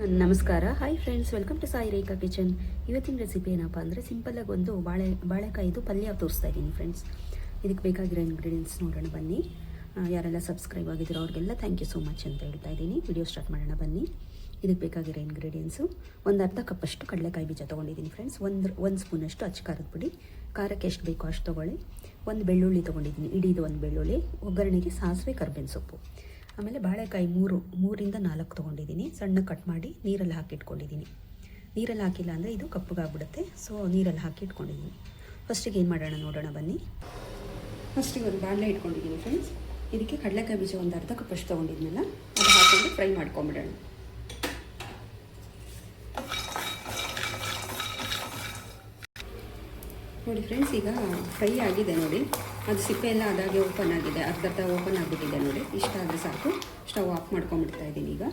ನಮಸ್ಕಾರ. Hi friends welcome to Sai Rekha kitchen ಇವತ್ತಿನ recipe ಏನಪ್ಪ ಅಂದರೆ ಸಿಂಪಲ್ಲಾಗಿ ಒಂದು ಬಾಳೆ ಬಾಳೆಕಾಯಿದು ಪಲ್ಯ ತೋರಿಸ್ತಾ ಇದ್ದೀನಿ ಫ್ರೆಂಡ್ಸ್ ಇದಕ್ಕೆ ಬೇಕಾಗಿರೋ ಇಂಗ್ರೀಡಿಯೆಂಟ್ಸ್ ನೋಡೋಣ ಬನ್ನಿ. ಯಾರೆಲ್ಲ ಸಬ್ಸ್ಕ್ರೈಬ್ ಆಗಿದ್ದೀರೋ ಅವ್ರಿಗೆಲ್ಲ ಥ್ಯಾಂಕ್ ಯು ಸೋ ಮಚ್ ಅಂತ ಹೇಳ್ತಾ ಇದ್ದೀನಿ. ವಿಡಿಯೋ ಸ್ಟಾರ್ಟ್ ಮಾಡೋಣ ಬನ್ನಿ. ಇದಕ್ಕೆ ಬೇಕಾಗಿರೋ ಇಂಗ್ರೀಡಿಯೆಂಟ್ಸು ಒಂದು ಅರ್ಧ ಕಪ್ಪಷ್ಟು ಕಡಲೆಕಾಯಿ ಬೀಜ ತೊಗೊಂಡಿದ್ದೀನಿ ಫ್ರೆಂಡ್ಸ್ ಒಂದು ಒಂದು ಸ್ಪೂನಷ್ಟು ಅಚ್ಚ ಖಾರದ ಪುಡಿ, ಖಾರಕ್ಕೆ ಎಷ್ಟು ಬೇಕೋ ಅಷ್ಟು ತೊಗೊಳ್ಳಿ. ಒಂದು ಬೆಳ್ಳುಳ್ಳಿ ತೊಗೊಂಡಿದ್ದೀನಿ. ಇಡೀದು ಒಂದು ಬೆಳ್ಳುಳ್ಳಿ. ಒಗ್ಗರಣೆಗೆ ಸಾಸಿವೆ ಕರ್ಬೇವಿನ ಸೊಪ್ಪು. ಆಮೇಲೆ ಬಾಳೆಕಾಯಿ ಮೂರು, ಮೂರಿಂದ ನಾಲ್ಕು ತೊಗೊಂಡಿದ್ದೀನಿ. ಸಣ್ಣ ಕಟ್ ಮಾಡಿ ನೀರಲ್ಲಿ ಹಾಕಿಟ್ಕೊಂಡಿದ್ದೀನಿ. ನೀರಲ್ಲಿ ಹಾಕಿಲ್ಲ ಅಂದರೆ ಇದು ಕಪ್ಪಗಾಗ್ಬಿಡುತ್ತೆ. ಸೊ ನೀರಲ್ಲಿ ಹಾಕಿ ಇಟ್ಕೊಂಡಿದ್ದೀನಿ ಫಸ್ಟಿಗೆ ಏನು ಮಾಡೋಣ ನೋಡೋಣ ಬನ್ನಿ. ಫಸ್ಟಿಗೆ ಒಂದು ಬಾಣಲೆ ಇಟ್ಕೊಂಡಿದ್ದೀನಿ ಫ್ರೆಂಡ್ಸ್ ಇದಕ್ಕೆ ಕಡಲೆಕಾಯಿ ಬೀಜ ಒಂದು ಅರ್ಧ ಕಪ್ಪಷ್ಟು ತೊಗೊಂಡಿದ್ನಲ್ಲ, ಅದು ಹಾಕೊಂಡು ಫ್ರೈ ಮಾಡ್ಕೊಂಬಿಡೋಣ. ನೋಡಿ ಫ್ರೆಂಡ್ಸ್ ಈಗ ಫ್ರೈ ಆಗಿದೆ ನೋಡಿ. ಅದು ಸಿಪ್ಪೆ ಎಲ್ಲ ಅದಾಗೆ ಓಪನ್ ಆಗಿದೆ, ಅರ್ಧ ಅರ್ಧ ಓಪನ್ ಆಗಿಬಿಟ್ಟಿದೆ ನೋಡಿ. ಇಷ್ಟ ಆದರೆ ಸಾಕು. ಸ್ಟವ್ ಆಫ್ ಮಾಡ್ಕೊಂಬಿಡ್ತಾ ಇದ್ದೀನಿ ಈಗ.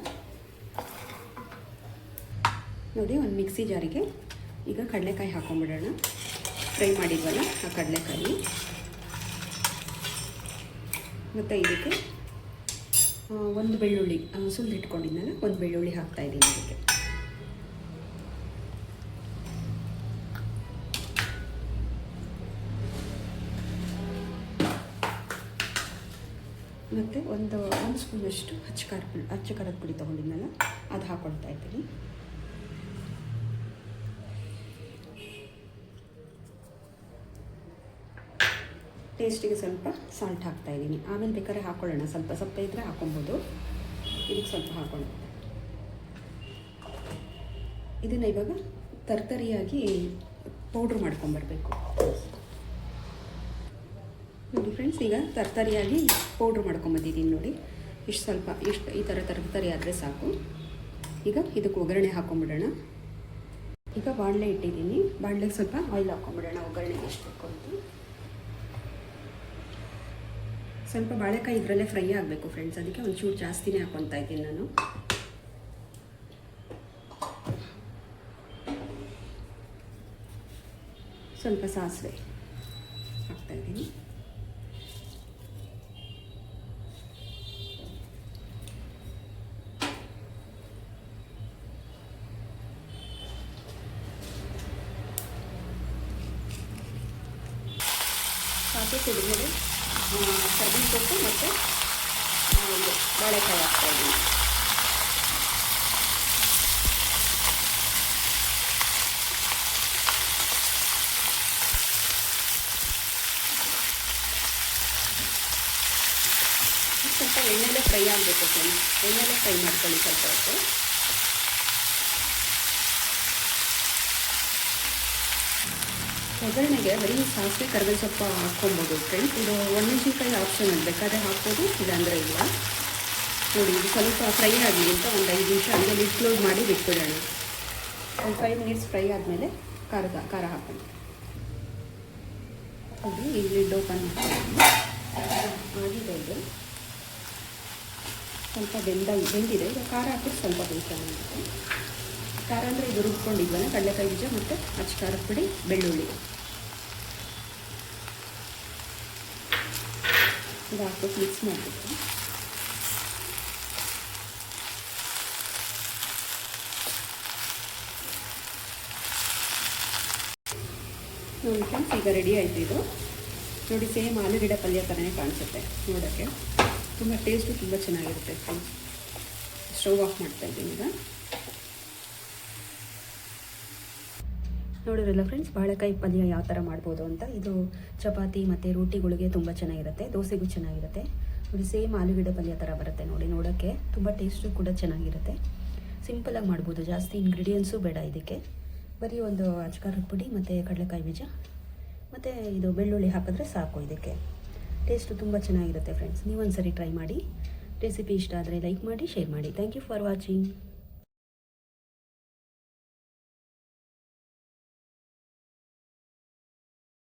ನೋಡಿ, ಒಂದು ಮಿಕ್ಸಿ ಜಾರಿಗೆ ಈಗ ಕಡಲೆಕಾಯಿ ಹಾಕೊಂಡ್ಬಿಡೋಣ. ಫ್ರೈ ಮಾಡಿದ್ವಲ್ಲ, ಆ ಕಡಲೆಕಾಯಿ. ಮತ್ತು ಇದಕ್ಕೆ ಒಂದು ಬೆಳ್ಳುಳ್ಳಿ ಸುಲಿದಿಟ್ಕೊಂಡಿದ್ನಲ್ಲ, ಒಂದು ಬೆಳ್ಳುಳ್ಳಿ ಹಾಕ್ತಾಯಿದ್ದೀನಿ ಇದಕ್ಕೆ. ಮತ್ತು ಒಂದು ಒಂದು ಸ್ಪೂನಷ್ಟು ಹಚ್ಚ ಖಾರ ಪುಡಿ ಹಚ್ಚ ಖಾರದ ಪುಡಿ ತೊಗೊಂಡಿದ್ನಲ್ಲ ಅದು ಹಾಕ್ಕೊಳ್ತಾ ಇದ್ದೀನಿ. ಟೇಸ್ಟಿಗೆ ಸ್ವಲ್ಪ ಸಾಲ್ಟ್ ಹಾಕ್ತಾ ಇದ್ದೀನಿ. ಆಮೇಲೆ ಬೇಕಾದ್ರೆ ಹಾಕ್ಕೊಳ್ಳೋಣ ಸ್ವಲ್ಪ ಸ್ವಲ್ಪ ಇದ್ದರೆ ಹಾಕೊಬೋದು. ಇದಕ್ಕೆ ಸ್ವಲ್ಪ ಹಾಕೊಳ್ಳೋಣ. ಇದನ್ನು ಇವಾಗ ತರ್ತರಿಯಾಗಿ ಪೌಡ್ರ್ ಮಾಡ್ಕೊಂಬರ್ಬೇಕು. ನೋಡಿ ಫ್ರೆಂಡ್ಸ್ ಈಗ ತರಕಾರಿಯಾಗಿ ಪೌಡ್ರ್ ಮಾಡ್ಕೊಂಬಂದಿದ್ದೀನಿ ನೋಡಿ. ಇಷ್ಟು ಸ್ವಲ್ಪ, ಇಷ್ಟು ಈ ಥರ ತರಕಾರಿ ಆದರೆ ಸಾಕು. ಈಗ ಇದಕ್ಕೆ ಒಗ್ಗರಣೆ ಹಾಕೊಂಬಿಡೋಣ. ಈಗ ಬಾಣಲೆ ಇಟ್ಟಿದ್ದೀನಿ. ಬಾಣಲೆಗೆ ಸ್ವಲ್ಪ ಆಯಿಲ್ ಹಾಕೊಂಬಿಡೋಣ, ಒಗ್ಗರಣೆಗೆ ಎಷ್ಟು ಬೇಕು ಅಂತ. ಸ್ವಲ್ಪ ಬಾಳೆಕಾಯಿ ಇದರಲ್ಲೇ ಫ್ರೈ ಆಗಬೇಕು ಫ್ರೆಂಡ್ಸ್ ಅದಕ್ಕೆ ಒಂಚೂರು ಜಾಸ್ತಿನೇ ಹಾಕೊತಾ ಇದ್ದೀನಿ ನಾನು. ಸ್ವಲ್ಪ ಸಾಸಿವೆ ಹಾಕ್ತಾ ಇದ್ದೀನಿ ಸಾಸಿವೆ ಸಿಡಿದ್ಮೇಲೆ ಕರ್ಬೇವಿನ ಸೊಪ್ಪು ಮತ್ತು ಒಂದು ಬಾಳೆಕಾಯಿ ಹಾಕ್ತಾ ಇದ್ದೀನಿ ಸ್ವಲ್ಪ ಎಣ್ಣೆಲೆ ಫ್ರೈ ಆಗಬೇಕು ಫ್ರೆಂಡ್ಸ್ ಎಣ್ಣೆಲೆ ಫ್ರೈ ಮಾಡ್ಕೊಳ್ಳಿ ಸ್ವಲ್ಪ ಹೊತ್ತು ಒಗ್ಗರಣೆಗೆ ಬರೀ ಸಾಸಿವೆ ಕರಿಬೇವು ಸೊಪ್ಪು ಹಾಕ್ಕೊಬೋದು ಫ್ರೆಂಡ್ಸ್ ಇದು ಒಣಮೆಣಸಿನ್ಕಾಯಿ ಅಂತ ಬೇಕಾದ್ರೆ ಹಾಕ್ಬೋದು, ಇಲ್ಲಾಂದರೆ ಇಲ್ಲ. ನೋಡಿ, ಇದು ಸ್ವಲ್ಪ ಫ್ರೈ ಆಗಲಿ ಅಂತ ಒಂದು ಐದು ನಿಮಿಷ ಅಂದರೆ ಲಿಡ್ ಕ್ಲೋಸ್ ಮಾಡಿ ಬಿಟ್ಬಿಡೋಣ. ಒಂದು ಫೈವ್ ಮಿನಿಟ್ಸ್ ಫ್ರೈ ಆದಮೇಲೆ ಖಾರದ, ಖಾರ ಹಾಕೋಣ. ನೋಡಿ ಈ ಲಿಡ್ ಓಪನ್ ಆಗಿದೆ ಇದು ಸ್ವಲ್ಪ ಬೆಂದ, ಬೆಂದಿದೆ. ಈಗ ಖಾರ ಹಾಕಿದ್ರೆ ಸ್ವಲ್ಪ ಅಂತ ಖಾರ ಅಂದರೆ ಇದು ರುಬ್ಕೊಂಡಿದ್ವಲ್ಲ, ಕಡಲೆಕಾಯಿ ಬೀಜ ಮತ್ತು ಅಚ್ಚ ಖಾರದ ಪುಡಿ, ಬೆಳ್ಳುಳ್ಳಿ. ಇದು ಹಾಕ್ಬಿಟ್ಟು ಮಿಕ್ಸ್ ಮಾಡಬೇಕು. ನೋಡಿ ಫ್ರೆಂಡ್ಸ್ ಈಗ ರೆಡಿ ಆಯಿತು ಇದು. ನೋಡಿ ಸೇಮ್ ಆಲೂಗಿಡ ಪಲ್ಯ ಥರನೇ ಕಾಣಿಸುತ್ತೆ ನೋಡೋಕ್ಕೆ. ತುಂಬ ಟೇಸ್ಟು ತುಂಬ ಚೆನ್ನಾಗಿರುತ್ತೆ ಫ್ರೆಂಡ್ಸ್ ಸ್ಟವ್ ಆಫ್ ಮಾಡ್ತಾ ಇದ್ದೀನಿ ಈಗ. ನೋಡಿರಲ್ಲ ಫ್ರೆಂಡ್ಸ್ ಬಾಳೆಕಾಯಿ ಪಲ್ಯ ಯಾವ ಥರ ಮಾಡ್ಬೋದು ಅಂತ. ಇದು ಚಪಾತಿ ಮತ್ತು ರೋಟಿಗಳಿಗೆ ತುಂಬ ಚೆನ್ನಾಗಿರುತ್ತೆ, ದೋಸೆಗೂ ಚೆನ್ನಾಗಿರುತ್ತೆ. ನೋಡಿ ಸೇಮ್ ಆಲೂಗಡ್ಡೆ ಪಲ್ಯ ಥರ ಬರುತ್ತೆ ನೋಡಿ ನೋಡೋಕ್ಕೆ ತುಂಬ ಟೇಸ್ಟು ಕೂಡ ಚೆನ್ನಾಗಿರುತ್ತೆ. ಸಿಂಪಲಾಗಿ ಮಾಡ್ಬೋದು, ಜಾಸ್ತಿ ಇಂಗ್ರೀಡಿಯೆಂಟ್ಸು ಬೇಡ ಇದಕ್ಕೆ. ಬರೀ ಒಂದು ಅಚ್ಕಾರದ ಪುಡಿ ಮತ್ತು ಕಡಲೆಕಾಯಿ ಬೀಜ, ಮತ್ತು ಇದು ಬೆಳ್ಳುಳ್ಳಿ ಹಾಕಿದ್ರೆ ಸಾಕು ಇದಕ್ಕೆ. ಟೇಸ್ಟು ತುಂಬ ಚೆನ್ನಾಗಿರುತ್ತೆ ಫ್ರೆಂಡ್ಸ್ ನೀವೊಂದು ಸರಿ ಟ್ರೈ ಮಾಡಿ. ರೆಸಿಪಿ ಇಷ್ಟ ಆದರೆ ಲೈಕ್ ಮಾಡಿ ಶೇರ್ ಮಾಡಿ. Thank you for watching